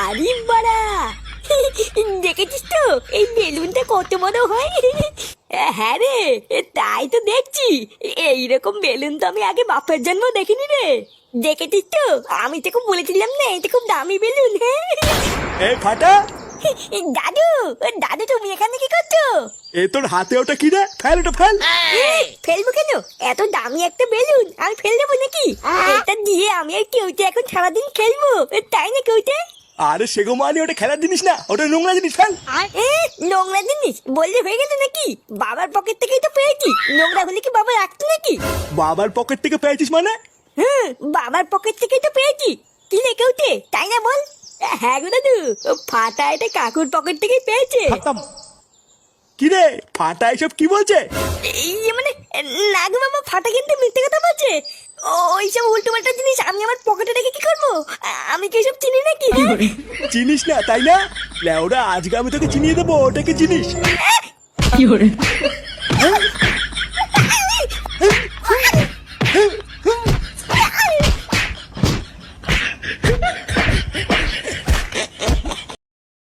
আরে বাড়া। দেখেছিস তো? এই বেলুনটা কত বড় হয়? হ্যাঁ রে তাই তো দেখছি। এইরকম বেলুন তো আমি আগে বাপের জন্ম দেখিনি রে। দেখেছিস তো? আমি তো খুব বলেছিলাম না এটা খুব দামি বেলুন। হ্যাঁ ফাটা দাদু দাদু তুমি এখানে কি করছ? এ তোর হাতে ওটা কি রে? ফেল ওটা ফেল। ফেলব কেন? এত দামি একটা বেলুন আমি ফেল দেবো নাকি? এটা দিয়ে আমি আর কেউতে এখন সারাদিন খেলব তাই না কেউতে আরে সেগো মানে ওটা খেলার জিনিস না ওটা নোংরা জিনিস ফেল। এ নোংরা জিনিস? বললে হয়ে গেল নাকি? বাবার পকেট থেকেই তো পেয়েছি নোংরা হলে কি বাবা রাখতো নাকি? বাবার পকেট থেকে পেয়েছিস মানে? হুম বাবার পকেট থেকেই তো পেয়েছি। কি রে কেউতে তাই না বল? হ্যাঁ গো দাদু ফাটা এটা কাকুর পকেট থেকেই পেয়েছে। কি রে ফাটা এসব কি বলছে? এই মানে না গো বাবা ফাটা কিন্তু মিথ্যে কথা বলছে। ওই সব উল্টো পাল্টা জিনিস আমি আমার পকেটে রেখে কি করব? আমি কি সব চিনি নাকি? হ্যাঁ? চিনিস না তাই না? লেওরা আজকে আমি তোকে চিনিয়ে দেবো ওটাকে চিনিস